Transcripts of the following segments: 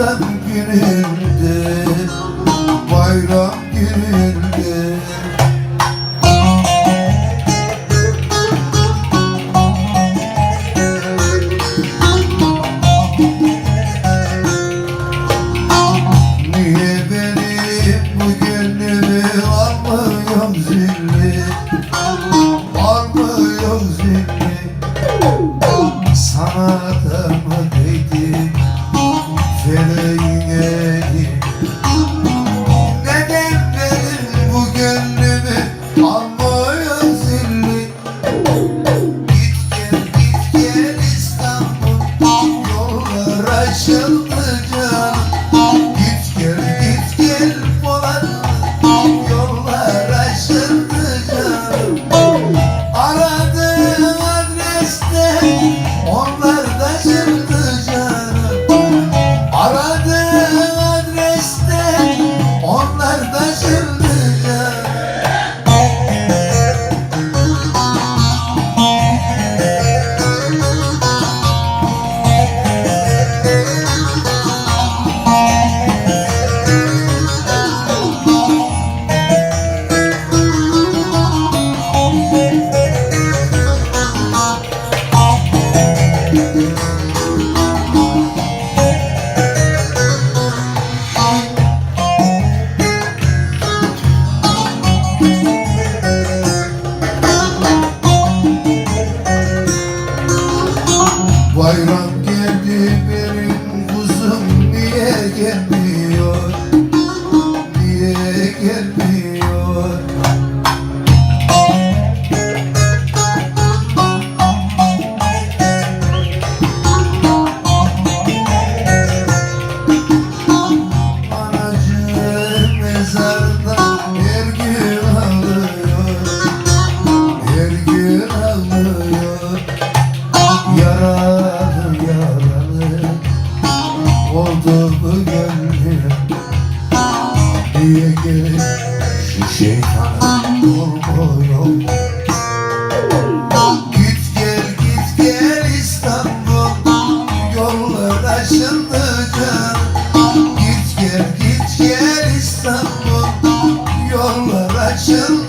Bayram gününde Bayram gününde. Niye beni bu gönlümü almıyorum zilli? Almıyorum zilli. Sana da mı değdi Git oldu bu gönlüm Niye gelip şu şeytan olmuyor Git gel git gel İstanbul. Yollar canım Git gel git gel İstanbul. Yollar açıldı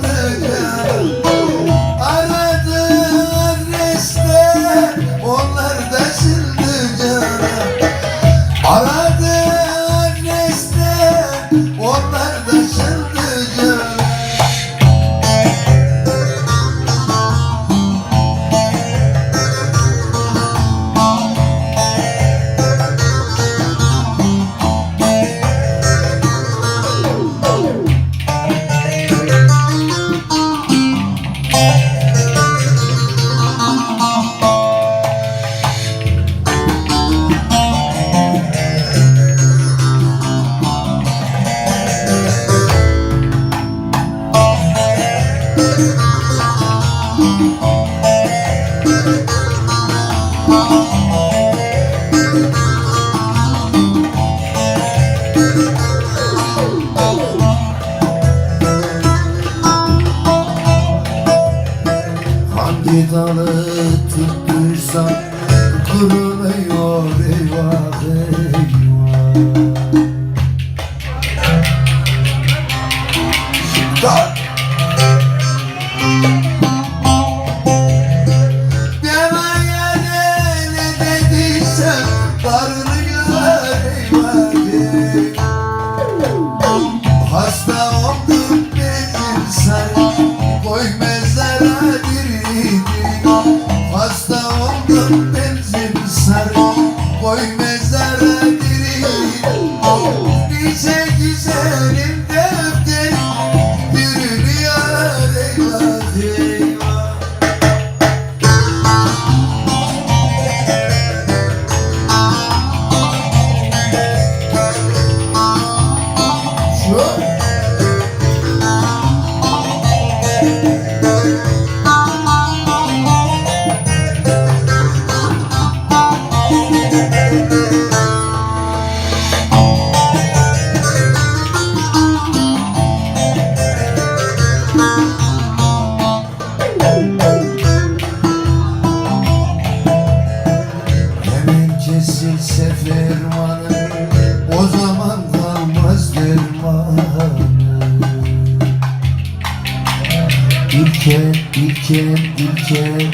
Hangi dalı tuttuysan kurumuyor eyvah eyvah. Şiddet Hasta oldum benim sana. Koy mezara diri Hasta oldum benzin sarı Koy mezara diri Nice güzelim edilse O zaman kalmaz dermanı İlke, ilke, ilke.